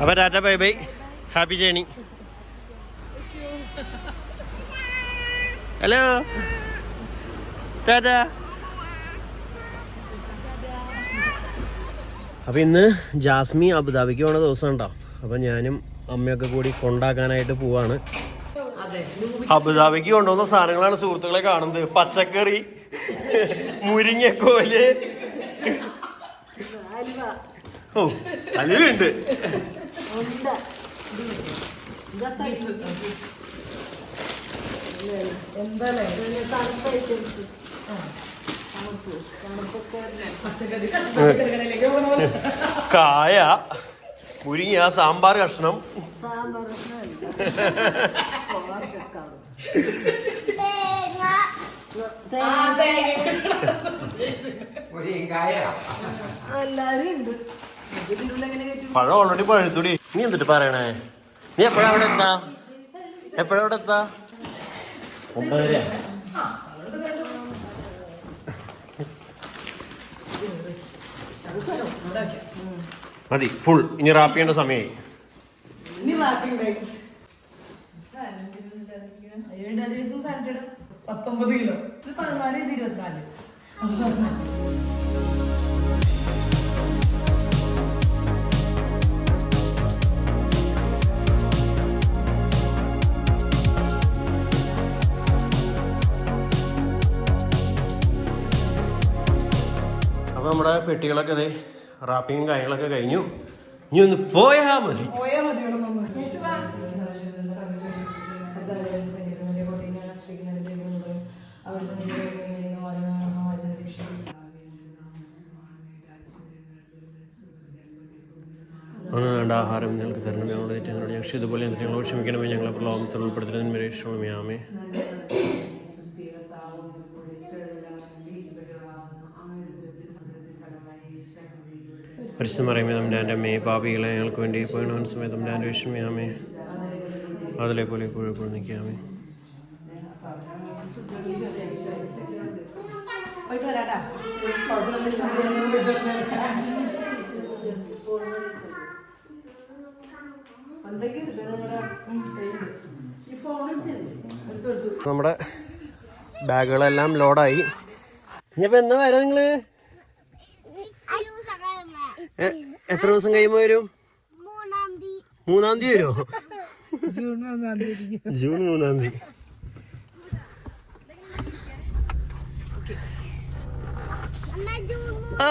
അപ്പൊ tata bye bye. Happy journey. Hello. Tata. അപ്പൊ ഇന്ന് ജാസ്മി അബുദാബിക്ക് പോണ ദിവസം ഉണ്ടോ അപ്പൊ ഞാനും അമ്മയൊക്കെ കൂടി കൊണ്ടാക്കാനായിട്ട് പോവാണ്. അബുദാബിക്ക് കൊണ്ടുവന്ന സാധനങ്ങളാണ് സുഹൃത്തുക്കളെ കാണുന്നത്. പച്ചക്കറി മുരിങ്ങക്കോൽ. ഓ അലുവുണ്ട് കായ മുരിങ്ങ സാമ്പാർ കഷ്ണം. എല്ലാരും ഉണ്ട്. പഴം ഓൾറെഡി പഴുത്തുടി. നീ എന്നിട്ട് പറയണേ? നീ എപ്പോഴാ അവിടെ എത്താ? എപ്പോഴാ അവിടെ എത്താ? ഒമ്പതര. മതി ഫുൾ ഇനി റാപ്പ് ചെയ്യേണ്ട സമയമായി പത്തൊമ്പത് കിലോ. ഇത് പതിനാല് ഇത് ഇരുപത്തിനാല്. അപ്പൊ നമ്മുടെ പെട്ടികളൊക്കെ അതെ റാപ്പിങ്ങും കാര്യങ്ങളൊക്കെ കഴിഞ്ഞു. ഇനി ഒന്ന് പോയാ മതി. വേണ്ട ആഹാരം ഞങ്ങൾക്ക് തരണം. ഞങ്ങളുടെ ഞങ്ങളുടെ ഞങ്ങൾ ഇതുപോലെ ഞങ്ങളെ ക്ഷമിക്കണമേ ഞങ്ങളെ പ്രലോഭനത്തിൽ ഉൾപ്പെടുത്തുന്നതിന് രക്ഷണമേ ആമേ പരിശുദ്ധം മറിയമേ നമ്മുടെ എന്റെ അമ്മയെ പാപികളെ ഞങ്ങൾക്ക് വേണ്ടി പോയണവൻ സമയത്ത് എന്റെ വിഷമയാമേ അതിലെ പോലെ എപ്പോഴും നിൽക്കാമേ നമ്മുടെ ബാഗുകളെല്ലാം ലോഡായി ഇനിയിപ്പോൾ എന്നാ വരാം നിങ്ങൾ എത്ര ദിവസം കഴിയുമ്പോൾ വരും? മൂന്നാം തീയതി വരുമോ ജൂൺ മൂന്നാം തീയതി ജൂൺ മൂന്നാം തീയതി. ആ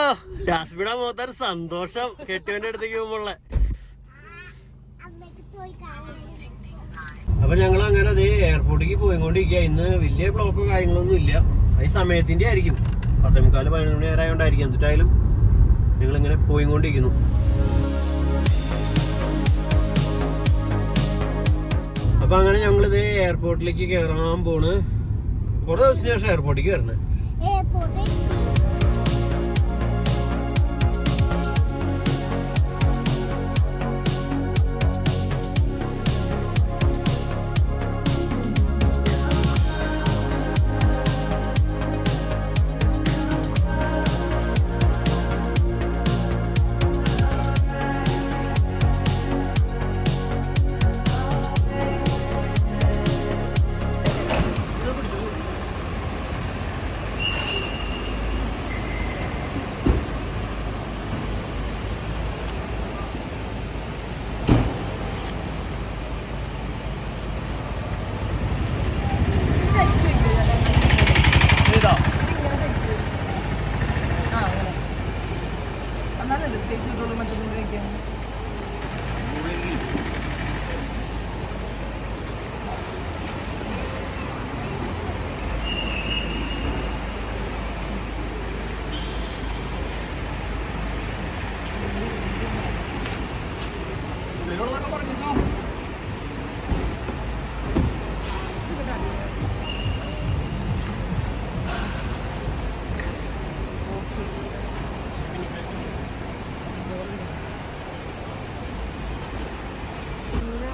സന്തോഷം. കെട്ടിയവന്റെ അടുത്തേക്ക് പോകുമ്പോളെ അപ്പൊ ഞങ്ങൾ അങ്ങനെ അതേ എയർപോർട്ടിലേക്ക് പോയിക്കൊണ്ടിരിക്കുക ഇന്ന് വലിയ ബ്ലോക്കോ കാര്യങ്ങളൊന്നും ഇല്ല. അത് സമയത്തിന്റെ ആയിരിക്കും പത്തേമുക്കാൽ പതിനൊന്ന് മണി വരെ ആയതുകൊണ്ടായിരിക്കും എന്നിട്ടായാലും ഞങ്ങൾ ഇങ്ങനെ പോയിക്കൊണ്ടിരിക്കുന്നു. അപ്പൊ അങ്ങനെ ഞങ്ങളിത് എയർപോർട്ടിലേക്ക് കയറാൻ പോണ്. കുറേ ദിവസത്തിന് ശേഷം എയർപോർട്ടിലേക്ക് വരണേ.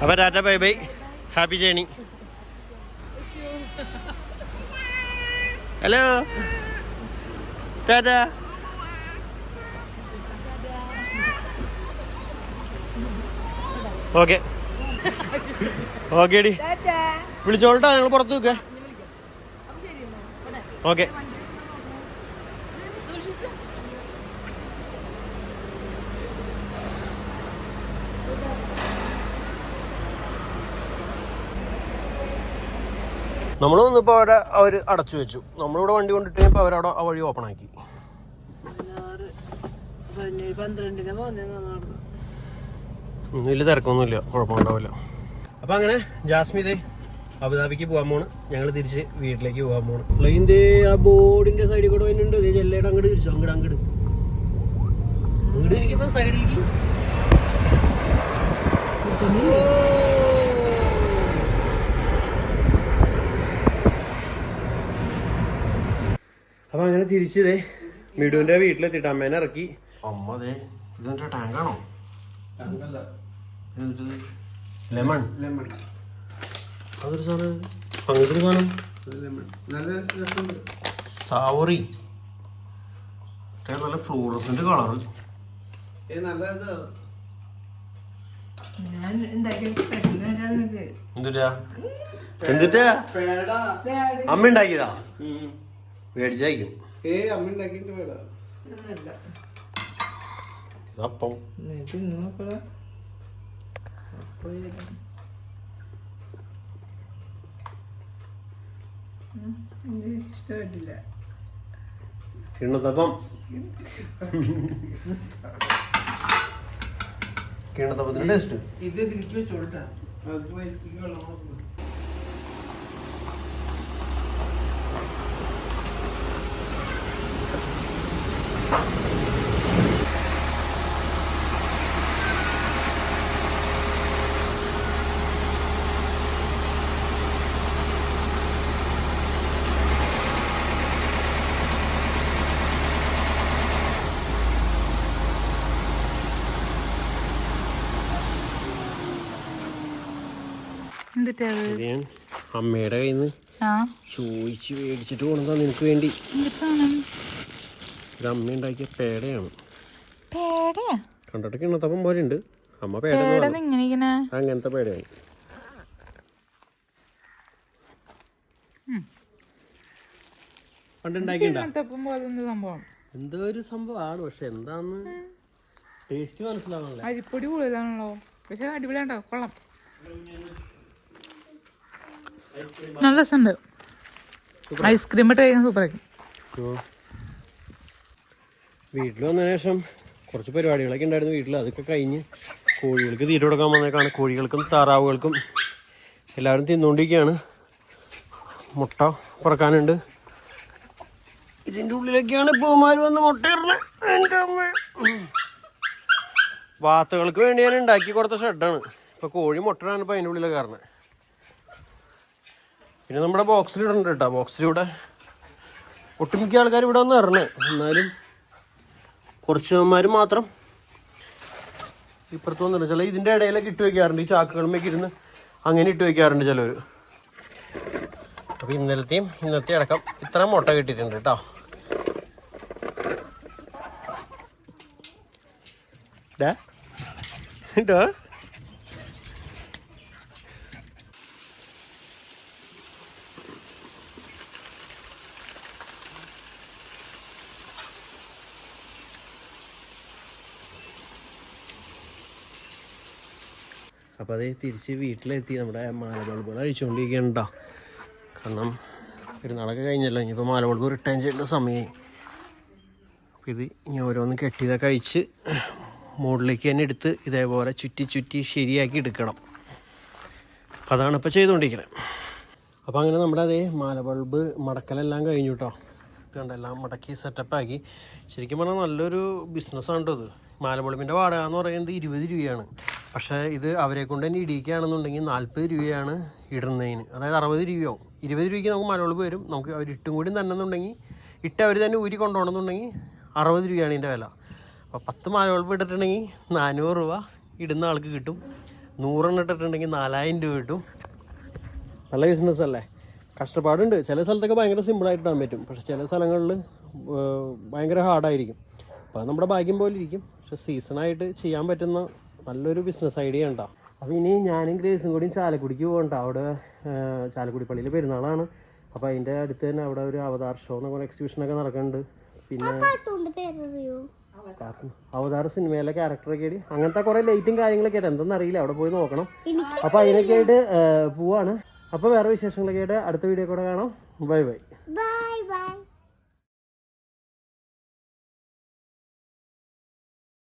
അപ്പൊ tata bye bye. Happy journey. Hello. Tata. Okay. Okay D വിളിച്ചോളട്ടാ ഞങ്ങൾ പുറത്ത് നിൽക്കുക ഓക്കെ. നമ്മൾ വന്നപ്പോൾ അവിടെ അവർ അടച്ചു വെച്ചു. നമ്മളിവിടെ വണ്ടി കൊണ്ടിട്ട് കഴിഞ്ഞപ്പോൾ അവരവിടെ ആ വഴി ഓപ്പൺ ആക്കി. വലിയ തിരക്കൊന്നുമില്ല കുഴപ്പമുണ്ടാവില്ല. അപ്പം അങ്ങനെ ജാസ്മിതേ അബുദാബിക്ക് പോകാൻ പോണ്. ഞങ്ങൾ തിരിച്ച് വീട്ടിലേക്ക് പോകാൻ പോണ്. പ്ലെയിന്റെ ആ ബോർഡിന്റെ സൈഡിൽ കൂടെ വരുന്നുണ്ട് ഇതേ ജെല്ലയുടെ അങ്ങോട്ട് തിരിച്ചു അങ്ങട് അങ്ങട്. അങ്ങോട്ട് ഇരിക്കുമ്പോൾ സൈഡിലേക്ക് അപ്പൊ അങ്ങനെ തിരിച്ചതേ മിടുവിന്റെ വീട്ടിലെത്തിയിട്ട് അമ്മേനെ ഇറക്കി. അമ്മ അതെ ടാങ്കാണോ ലെമൺ ലെമൺ അതൊരു സാധനം അങ്ങനത്തെ നല്ല രസമുണ്ട്. സാവറി നല്ല ഫ്ലൂറസന്റ് കളറ് എന്തിട്ടാ? എന്തുട്ടാ? അമ്മ ഉണ്ടാക്കിയതാ? മേടിച്ചായിരിക്കും ഏ അമ്മ അപ്പം. ഇഷ്ടപ്പെട്ടില്ല. കിണ്ണത്തപ്പം. കിണ്ണത്തപ്പത്തിന്റെ ടേസ്റ്റ് ഇത് തിരിച്ചു വെച്ചോട്ടാ അമ്മയുടെ കയ്യിൽ നിന്ന് ചോദിച്ച് മേടിച്ചിട്ട് കൊണ്ടുവന്നാ നിനക്ക് വേണ്ടി. ഇത് അമ്മ ഉണ്ടാക്കിയ പേടയാണ്. പേടയാ? കണ്ടിട്ട് കിണത്തപ്പം പോലെ ഉണ്ട്. അമ്മ പേട അങ്ങനത്തെ പേടയാണ്. എന്തോ ഒരു സംഭവമാണ്. പക്ഷെ എന്താന്ന് ടേസ്റ്റ് മനസ്സിലാവണല്ലോ അരിപ്പൊടി കൂടുതലാണല്ലോ. പക്ഷെ അടിപൊളിയാണ്ടോ കൊള്ളാം. നല്ല രസമുണ്ട്. ഐസ്ക്രീം സൂപ്പർ ആയിരിക്കും വീട്ടിൽ വന്നതിന് ശേഷം കുറച്ച് പരിപാടികളൊക്കെ ഉണ്ടായിരുന്നു വീട്ടിൽ അതൊക്കെ കഴിഞ്ഞ് കോഴികൾക്ക് തീറ്റ കൊടുക്കാൻ വന്നേക്കാണ്. കോഴികൾക്കും താറാവുകൾക്കും എല്ലാവരും തിന്നുകൊണ്ടിരിക്കുകയാണ്. മുട്ട പറക്കാനുണ്ട്. ഇതിന്റെ ഉള്ളിലൊക്കെയാണ് പൂമാര് വന്ന് മുട്ടയിടണേ എന്റെ അമ്മ. വാത്തുകൾക്ക് വേണ്ടി ഞാൻ ഉണ്ടാക്കി കൊടുത്ത ഷെഡാണ്. ഇപ്പോൾ കോഴി മുട്ടയാണ് ഇപ്പോൾ അതിന്റെ ഉള്ളിലെ കാരണം. പിന്നെ നമ്മുടെ ബോക്സിൽ ഇടുന്നുണ്ട് കേട്ടോ ബോക്സിലൂടെ ഒട്ടുമിക്ക ആൾക്കാർ ഇവിടെ വന്ന് ഇറങ്ങണേ എന്നാലും കുറച്ചവന്മാർ മാത്രം ഇപ്പുറത്ത് വന്നിട്ടുണ്ട്. ചില ഇതിന്റെ ഇടയിലൊക്കെ ഇട്ട് വയ്ക്കാറുണ്ട് ഈ ചാക്കുകളുമൊക്കെ ഇരുന്ന് അങ്ങനെ ഇട്ട് വയ്ക്കാറുണ്ട് ചിലവർ അപ്പോൾ ഇന്നലത്തെയും ഇന്നത്തെ അടക്കം ഇത്ര മുട്ട കിട്ടിയിട്ടുണ്ട് കേട്ടോ ഡാ. ഡാ. അപ്പോൾ അത് തിരിച്ച് വീട്ടിലെത്തി നമ്മുടെ മാലബോൾ പോലെ അഴിച്ചുകൊണ്ടിരിക്കണ്ട കാരണം പെരുന്നാളൊക്കെ കഴിഞ്ഞല്ലോ ഇനിയിപ്പോൾ മാലബൾബ് റിട്ടേൺ ചെയ്യേണ്ട സമയമായി അപ്പോൾ ഇത് ഇനി ഓരോന്ന് കെട്ടിയതൊക്കെ അഴിച്ച് മുകളിലേക്ക് തന്നെ എടുത്ത് ഇതേപോലെ ചുറ്റി ചുറ്റി ശരിയാക്കി എടുക്കണം. അപ്പോൾ അതാണ് ഇപ്പോൾ ചെയ്തുകൊണ്ടിരിക്കുന്നത് അപ്പോൾ അങ്ങനെ നമ്മുടെ അതേ മാലബൾബ് മടക്കലെല്ലാം കഴിഞ്ഞു കേട്ടോ കണ്ടെല്ലാം മടക്കി സെറ്റപ്പാക്കി ശരിക്കും പറഞ്ഞാൽ നല്ലൊരു ബിസിനസ്സാണ് കേട്ടോ ഇത്. മാലബൾബിന്റെ വാടക എന്ന് പറയുന്നത് ഇരുപത് രൂപയാണ്. പക്ഷേ ഇത് അവരെ കൊണ്ട് തന്നെ ഇടിയിക്കുകയാണെന്നുണ്ടെങ്കിൽ നാൽപ്പത് രൂപയാണ് ഇടുന്നതിന്. അതായത് അറുപത് രൂപയോ ഇരുപത് രൂപയ്ക്ക് നമുക്ക് മലയാളം വരും. നമുക്ക് അവർ ഇട്ടും കൂടി തന്നെന്നുണ്ടെങ്കിൽ ഇട്ട് അവർ തന്നെ ഊരി കൊണ്ടുപോകണമെന്നുണ്ടെങ്കിൽ അറുപത് രൂപയാണ് ഇതിന്റെ വില. അപ്പോൾ പത്ത് മലയാളം ഇട്ടിട്ടുണ്ടെങ്കിൽ നാനൂറ് രൂപ ഇടുന്ന ആൾക്ക് കിട്ടും. നൂറെണ്ണം ഇട്ടിട്ടുണ്ടെങ്കിൽ നാലായിരം രൂപ കിട്ടും. നല്ല ബിസിനസ് അല്ലേ? കഷ്ടപ്പാടുണ്ട്. ചില സ്ഥലത്തൊക്കെ ഭയങ്കര സിമ്പിളായിട്ടിടാൻ പറ്റും. പക്ഷെ ചില സ്ഥലങ്ങളിൽ ഭയങ്കര ഹാർഡായിരിക്കും അപ്പോൾ അത് നമ്മുടെ ഭാഗ്യം പോലെ ഇരിക്കും. പക്ഷെ സീസണായിട്ട് ചെയ്യാൻ പറ്റുന്ന നല്ലൊരു ബിസിനസ് ഐഡിയ ഉണ്ടോ? അപ്പോൾ ഇനി ഞാനും ഗ്രേസും കൂടിയും ചാലക്കുടിക്ക് പോകണ്ട. അവിടെ ചാലക്കുടി പള്ളിയിൽ പെരുന്നാളാണ്. അപ്പോൾ അതിന്റെ അടുത്ത് തന്നെ അവിടെ ഒരു അവതാർ ഷോ എന്ന് പറഞ്ഞ എക്സിബിഷനൊക്കെ നടക്കുന്നുണ്ട് പിന്നെ അവതാർ സിനിമയിലെ ക്യാരക്ടറൊക്കെ ആയിട്ട് അങ്ങനത്തെ കുറേ ലൈറ്റും കാര്യങ്ങളൊക്കെ ആയിട്ട്. എന്തെന്ന് അറിയില്ല. അവിടെ പോയി നോക്കണം. അപ്പോൾ അതിനൊക്കെ ആയിട്ട് പോവാണ്. അപ്പോൾ വേറെ വിശേഷങ്ങളൊക്കെ ആയിട്ട് അടുത്ത വീഡിയോ കൂടെ കാണാം. Bye bye. Bye bye.